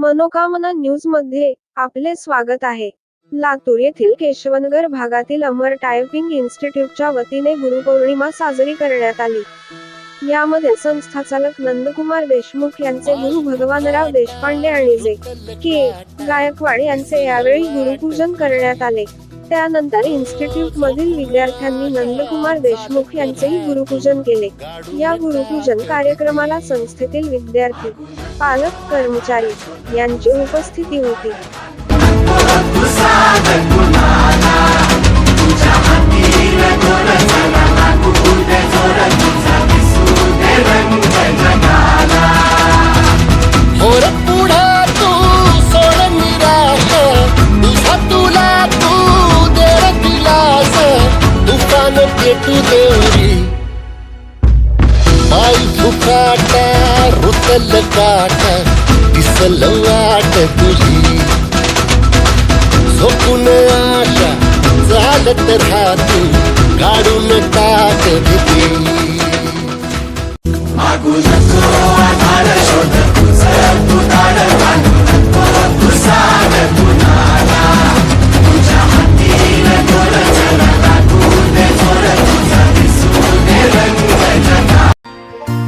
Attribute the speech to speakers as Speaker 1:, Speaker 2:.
Speaker 1: मनोकामना न्यूजमध्ये आपले स्वागत आहे. लातूर येथील केशवनगर भागातील अमर टायपिंग इन्स्टिट्यूटच्या वतीने गुरुपौर्णिमा साजरी करण्यात आली. यामध्ये संस्थाचालक नंदकुमार देशमुख यांचे गुरु भगवानराव देशपांडे आणि जे के गायकवाड यांचे यावेळी गुरुपूजन करण्यात आले. त्यानंतर इन्स्टिट्यूट मधील विद्यार्थ्यांनी नंदकुमार देशमुख यांचेही गुरुपूजन केले. या गुरुपूजन कार्यक्रमाला संस्थेतील विद्यार्थी पालक कर्मचारी यांची उपस्थिती होती.
Speaker 2: पेटू देवरी. आई फुकाटा रुतल काट दिसल वाट तुझी. झोपून आशा चालत राहतू काढून टाक भीती